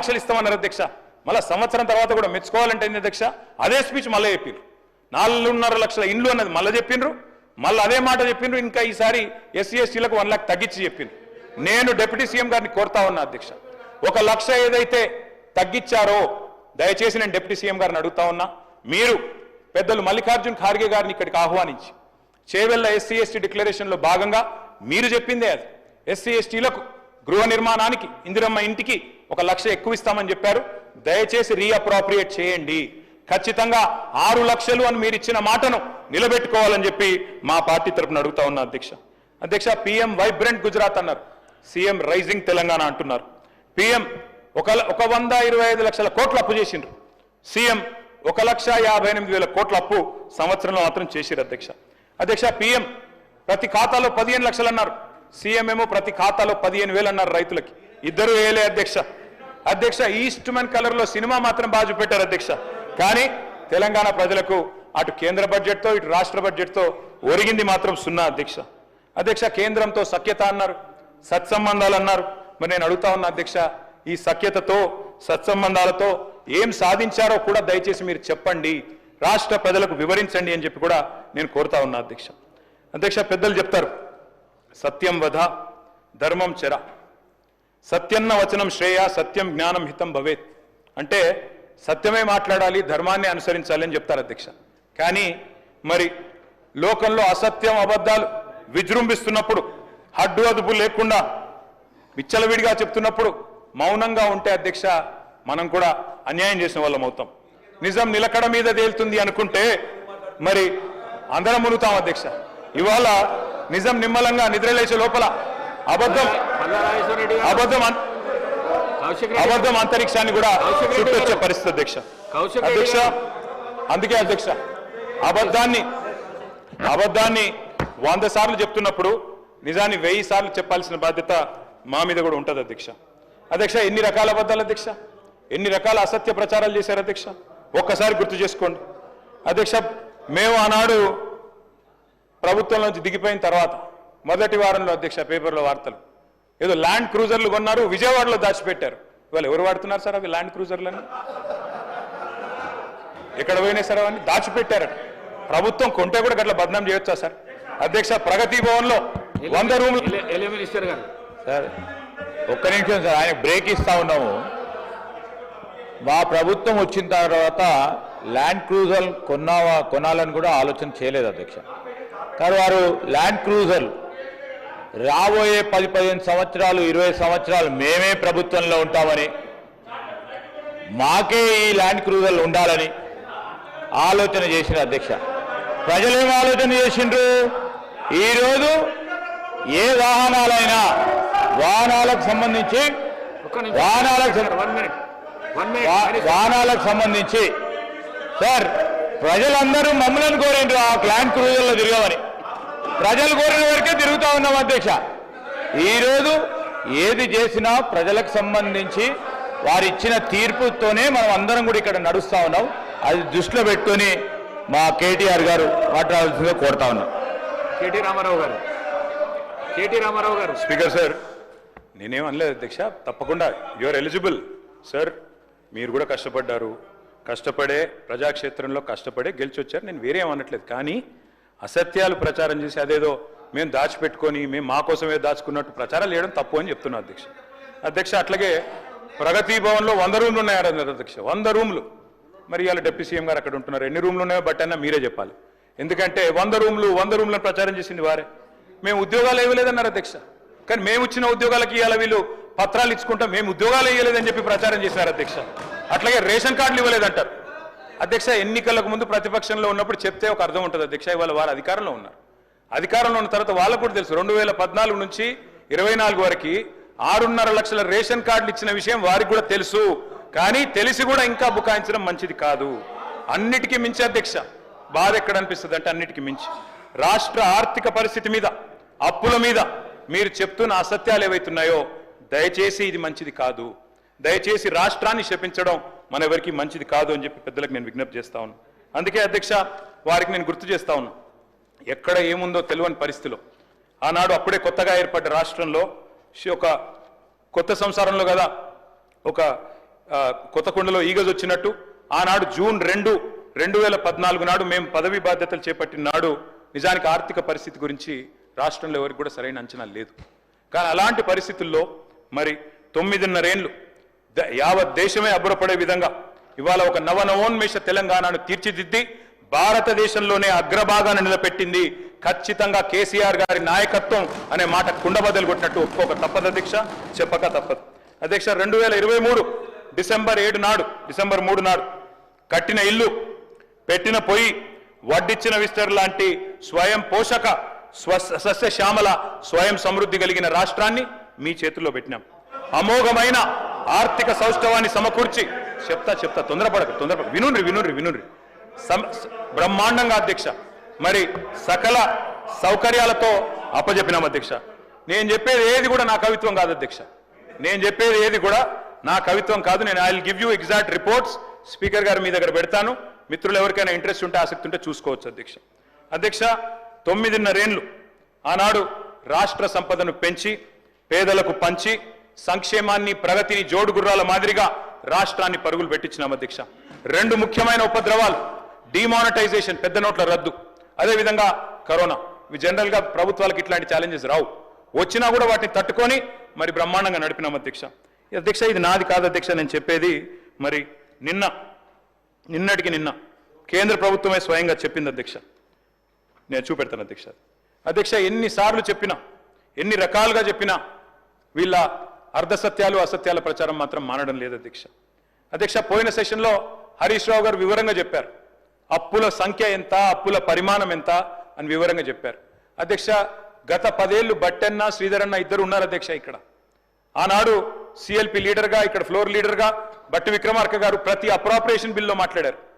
లక్షలు ఇస్తామన్నారు అధ్యక్ష. మళ్ళీ సంవత్సరం తర్వాత కూడా మెచ్చుకోవాలంటే అధ్యక్ష? అదే స్పీచ్ మళ్ళీ చెప్పిండ్రు నాలుగున్నర లక్షల ఇండ్లు అన్నది మళ్ళీ చెప్పిండ్రు మళ్ళీ అదే మాట చెప్పిండ్రు ఇంకా ఈసారి ఎస్సీ ఎస్టీలకు వన్ లాక్ తగ్గించి చెప్పిండ్రు నేను డిప్యూటీ సీఎం గారిని కోరుతా ఉన్నా అధ్యక్ష. ఒక లక్ష ఏదైతే తగ్గించారో దయచేసి నేను డిప్యూటీ సీఎం గారిని అడుగుతా ఉన్నా. మీరు పెద్దలు మల్లికార్జున్ ఖార్గే గారిని ఇక్కడికి ఆహ్వానించి చేవెళ్ళ ఎస్సీ ఎస్టీ డిక్లరేషన్లో భాగంగా మీరు చెప్పిందే అది. ఎస్సీ ఎస్టీలకు గృహ నిర్మాణానికి ఇందిరమ్మ ఇంటికి ఒక లక్ష ఎక్కువ ఇస్తామని చెప్పారు. దయచేసి రీఅప్రాప్రియేట్ చేయండి. ఖచ్చితంగా ఆరు లక్షలు అని మీరు ఇచ్చిన మాటను నిలబెట్టుకోవాలని చెప్పి మా పార్టీ తరపున అడుగుతా ఉన్నా అధ్యక్ష. అధ్యక్ష పిఎం వైబ్రెంట్ గుజరాత్ అన్నారు. సీఎం రైజింగ్ తెలంగాణ అంటున్నారు. పిఎం ఒక ఒక వంద ఇరవై ఐదు లక్షల కోట్లు అప్పు చేసిండ్రు. సీఎం ఒక లక్ష యాభై ఎనిమిది వేల కోట్ల అప్పు సంవత్సరంలో మాత్రం చేసిరు అధ్యక్ష. అధ్యక్ష పిఎం ప్రతి ఖాతాలో పదిహేను లక్షలు అన్నారు. సీఎం ఏమో ప్రతి ఖాతాలో పదిహేను వేలు అన్నారు రైతులకి. ఇద్దరు వేయలే అధ్యక్ష. అధ్యక్ష ఈస్ట్ మెన్ కలర్లో సినిమా మాత్రం బాజు పెట్టారు అధ్యక్ష. కానీ తెలంగాణ ప్రజలకు అటు కేంద్ర బడ్జెట్తో ఇటు రాష్ట్ర బడ్జెట్తో ఒరిగింది మాత్రం సున్నా అధ్యక్ష. అధ్యక్ష కేంద్రంతో సఖ్యత అన్నారు సత్సంబంధాలు అన్నారు. మరి నేను అడుగుతా ఉన్నా అధ్యక్ష ఈ సఖ్యతతో సత్సంబంధాలతో ఏం సాధించారో కూడా దయచేసి మీరు చెప్పండి. రాష్ట్ర ప్రజలకు వివరించండి అని చెప్పి కూడా నేను కోరుతా ఉన్నా అధ్యక్ష. అధ్యక్ష పెద్దలు చెప్తారు. సత్యం వధ ధర్మం చెర. సత్యన్న వచనం శ్రేయ సత్యం జ్ఞానం హితం భవేత్. అంటే సత్యమే మాట్లాడాలి ధర్మాన్ని అనుసరించాలి అని చెప్తారు అధ్యక్ష. కానీ మరి లోకంలో అసత్యం అబద్ధాలు విజృంభిస్తున్నప్పుడు హడ్డు అదుపు లేకుండా విచ్చలవిడిగా చెప్తున్నప్పుడు మౌనంగా ఉంటే అధ్యక్ష మనం కూడా అన్యాయం చేసిన వాళ్ళం అవుతాం. నిజం నిలకడ మీద తేలుతుంది అనుకుంటే మరి అందరం మునుగుతాం అధ్యక్ష. ఇవాళ నిజం నిమ్మలంగా నిద్రలేసే లోపల అబద్ధం అబద్ధం అబద్ధం అంతరిక్షాన్ని కూడా చుట్టొచ్చే. పరిస్థితి అధ్యక్ష. అధ్యక్ష. అందుకే అధ్యక్ష. అబద్ధాన్ని అబద్ధాన్ని వంద సార్లు చెప్తున్నప్పుడు నిజాన్ని వెయ్యి సార్లు చెప్పాల్సిన బాధ్యత మా మీద కూడా ఉంటుంది అధ్యక్ష. అధ్యక్ష ఎన్ని రకాల అబద్ధాలు అధ్యక్ష? ఎన్ని రకాల అసత్య ప్రచారాలు చేశారు అధ్యక్ష? ఒక్కసారి గుర్తు చేసుకోండి. అధ్యక్ష మేము ఆనాడు ప్రభుత్వం నుంచి దిగిపోయిన తర్వాత మొదటి వారంలో అధ్యక్ష పేపర్లో వార్తలు. ఏదో ల్యాండ్ క్రూజర్లు కొన్నారు విజయవాడలో దాచిపెట్టారు. ఇవాళ ఎవరు వాడుతున్నారు సార్ అవి ల్యాండ్ క్రూజర్లని? ఎక్కడ పోయినాయి సార్ అవన్నీ? దాచిపెట్టారట. ప్రభుత్వం కొంటే కూడా గట్ల బదనాం చేయొచ్చా సార్? అధ్యక్ష ప్రగతి భవన్లో వంద రూములు మినిస్టర్ గారు. సార్ ఒక్క నిమిషం సార్ ఆయన బ్రేక్ ఇస్తా ఉన్నాము. మా ప్రభుత్వం వచ్చిన తర్వాత ల్యాండ్ క్రూజర్ కొన్నావా కొనాలని కూడా ఆలోచన చేయలేదు అధ్యక్ష. వారు ల్యాండ్ క్రూజర్. రాబోయే పది పదిహేను సంవత్సరాలు ఇరవై సంవత్సరాలు మేమే ప్రభుత్వంలో ఉంటామని మాకే ఈ ల్యాండ్ క్రూజర్లు ఉండాలని ఆలోచన చేసిన అధ్యక్ష. ప్రజలేం ఆలోచన చేసిండ్రు? ఈరోజు ఏ వాహనాలైనా వాహనాలకు సంబంధించి వాహనాలకు వాహనాలకు సంబంధించి సార్ ప్రజలందరూ మమ్మల్ని కోరిండ్రు ఆ ల్యాండ్ క్రూజర్లో తిరగమని. ప్రజలు కోరిన వరకే తిరుగుతా ఉన్నాం అధ్యక్ష. ఈరోజు ఏది చేసినా ప్రజలకు సంబంధించి వారు ఇచ్చిన తీర్పుతోనే మనం అందరం కూడా ఇక్కడ నడుస్తా ఉన్నాం. అది దృష్టిలో పెట్టుకొని మా కేటీఆర్ గారు మాట్లాడాల్సిందిగా కోరుతా ఉన్నాం. కేటీ రామారావు గారు. కేటీ రామారావు గారు. స్పీకర్ సార్ నేనేం అనలేదు అధ్యక్ష. తప్పకుండా యువర్ ఎలిజిబుల్ సార్ మీరు కూడా కష్టపడ్డారు. కష్టపడే ప్రజాక్షేత్రంలో కష్టపడే గెలిచి వచ్చారు నేను వేరే అనట్లేదు. కానీ అసత్యాలు ప్రచారం చేసి అదేదో మేము దాచిపెట్టుకొని మేము మా కోసమే దాచుకున్నట్టు ప్రచారాలు చేయడం తప్పు అని చెప్తున్నా అధ్యక్ష. అధ్యక్ష అట్లాగే ప్రగతి భవన్లో వంద రూమ్లు ఉన్నాయన్నారు అధ్యక్ష. వంద రూమ్లు. మరి ఇవాళ డిప్యూటీ సీఎం గారు అక్కడ ఉంటున్నారు. ఎన్ని రూమ్లు ఉన్నాయో బట్ అయినా మీరే చెప్పాలి. ఎందుకంటే వంద రూమ్లు వంద రూమ్లను ప్రచారం చేసింది వారే. మేము ఉద్యోగాలు ఇవ్వలేదన్నారు అధ్యక్ష. కానీ మేము ఇచ్చిన ఉద్యోగాలకి ఇవాళ వీళ్ళు పత్రాలు ఇచ్చుకుంటాం మేము ఉద్యోగాలు ఇవ్వలేదని చెప్పి ప్రచారం చేశారు అధ్యక్ష. అట్లాగే రేషన్ కార్డులు ఇవ్వలేదంటారు. అధ్యక్ష ఎన్నికలకు ముందు ప్రతిపక్షంలో ఉన్నప్పుడు చెప్తే ఒక అర్థం ఉంటుంది. అధ్యక్ష ఇవాళ వారు అధికారంలో ఉన్నారు. అధికారంలో ఉన్న తర్వాత వాళ్ళకు కూడా తెలుసు. రెండు వేల పద్నాలుగు నుంచి ఇరవై నాలుగు వరకు ఆరున్నర లక్షల రేషన్ కార్డులు ఇచ్చిన విషయం వారికి కూడా తెలుసు. కానీ తెలిసి కూడా ఇంకా బుకాయించడం మంచిది కాదు. అన్నిటికీ మించి అధ్యక్ష. బాధ ఎక్కడ అనిపిస్తుంది అంటే అన్నిటికీ మించి. రాష్ట్ర ఆర్థిక పరిస్థితి మీద అప్పుల మీద మీరు చెప్తున్న అసత్యాలు ఏవైతున్నాయో దయచేసి ఇది మంచిది కాదు. దయచేసి రాష్ట్రాన్ని శపించడం మన ఎవరికి మంచిది కాదు అని చెప్పి పెద్దలకు నేను విజ్ఞప్తి చేస్తా ఉన్నా. అందుకే అధ్యక్ష వారికి నేను గుర్తు చేస్తా ఉన్నా. ఎక్కడ ఏముందో తెలియని పరిస్థితిలో. ఆనాడు అప్పుడే కొత్తగా ఏర్పడ్డ రాష్ట్రంలో ఒక కొత్త సంసారంలో కదా ఒక కొత్త కొండలో ఈగజ్ వచ్చినట్టు. ఆనాడు జూన్ రెండు రెండు వేల పద్నాలుగు నాడు మేము పదవి బాధ్యతలు చేపట్టిన నాడు నిజానికి ఆర్థిక పరిస్థితి గురించి రాష్ట్రంలో ఎవరికి కూడా సరైన అంచనా లేదు. కానీ అలాంటి పరిస్థితుల్లో మరి తొమ్మిదిన్నరేండ్లు యావత్ దేశమే అబ్బురపడే విధంగా ఇవాళ ఒక నవనవోన్మేష తెలంగాణను తీర్చిదిద్ది భారతదేశంలోనే అగ్రభాగాన నిలబెట్టింది ఖచ్చితంగా కేసీఆర్ గారి నాయకత్వం అనే మాట కుండబద్దలు కొట్టినట్టు ఒక్కొక్క తప్పదు అధ్యక్ష చెప్పక తప్పదు. అధ్యక్ష రెండు వేల ఇరవై మూడు డిసెంబర్ ఏడు నాడు డిసెంబర్ మూడు నాడు కట్టిన ఇల్లు పెట్టిన పొయ్యి వడ్డిచ్చిన విస్తర్ లాంటి స్వయం పోషక స్వ- సస్యశ్యామల స్వయం సమృద్ధి కలిగిన రాష్ట్రాన్ని మీ చేతుల్లో పెట్టినాం. అమోఘమైన ఆర్థిక సౌష్ఠవాన్ని సమకూర్చి. చెప్తా చెప్తా తొందరపడక తొందరపడ వినుండ్రి వినుండ్రి వినుండ్రి. బ్రహ్మాండంగా అధ్యక్ష. మరి సకల సౌకర్యాలతో అప్పజెప్పినాం అధ్యక్ష. నేను చెప్పేది ఏది కూడా నా కవిత్వం కాదు అధ్యక్ష. నేను చెప్పేది ఏది కూడా నా కవిత్వం కాదు. నేను I will give you exact reports speaker గారు మీ దగ్గర పెడతాను. మిత్రులు ఎవరికైనా ఇంట్రెస్ట్ ఉంటే ఆసక్తి ఉంటే చూసుకోవచ్చు అధ్యక్ష. అధ్యక్ష తొమ్మిదిన్నరేండ్లు ఆనాడు రాష్ట్ర సంపదను పెంచి పేదలకు పంచి సంక్షేమాన్ని ప్రగతిని జోడుగుర్రాల మాదిరిగా రాష్ట్రాన్ని పరుగులు పెట్టించినాం అధ్యక్ష. రెండు ముఖ్యమైన ఉపద్రవాలు డిమానిటైజేషన్ పెద్ద నోట్ల రద్దు. అదేవిధంగా కరోనా. ఇవి జనరల్గా ప్రభుత్వాలకు ఇట్లాంటి ఛాలెంజెస్ రావు. వచ్చినా కూడా వాటిని తట్టుకొని మరి బ్రహ్మాండంగా నడిపినాం అధ్యక్ష. ఈ అధ్యక్ష ఇది నాది కాదు అధ్యక్ష నేను చెప్పేది మరి నిన్న నిన్నటికి నిన్న కేంద్ర ప్రభుత్వమే స్వయంగా చెప్పింది అధ్యక్ష. నేను చూపెడతాను అధ్యక్ష. అధ్యక్ష ఎన్నిసార్లు చెప్పినా ఎన్ని రకాలుగా చెప్పినా వీళ్ళ అర్ధసత్యాలు అసత్యాల ప్రచారం మాత్రం మానడం లేదు అధ్యక్ష. అధ్యక్ష పోయిన సెషన్లో హరీష్ రావు గారు వివరంగా చెప్పారు. అప్పుల సంఖ్య ఎంత అప్పుల పరిమాణం ఎంత అని వివరంగా చెప్పారు. అధ్యక్ష గత పదేళ్ళు బట్టెన్న శ్రీధరన్న ఇద్దరు ఉన్నారు అధ్యక్ష ఇక్కడ. ఆనాడు సిఎల్పి లీడర్గా ఇక్కడ ఫ్లోర్ లీడర్గా బట్టి విక్రమార్క గారు ప్రతి అప్రాపరేషన్ బిల్లో మాట్లాడారు.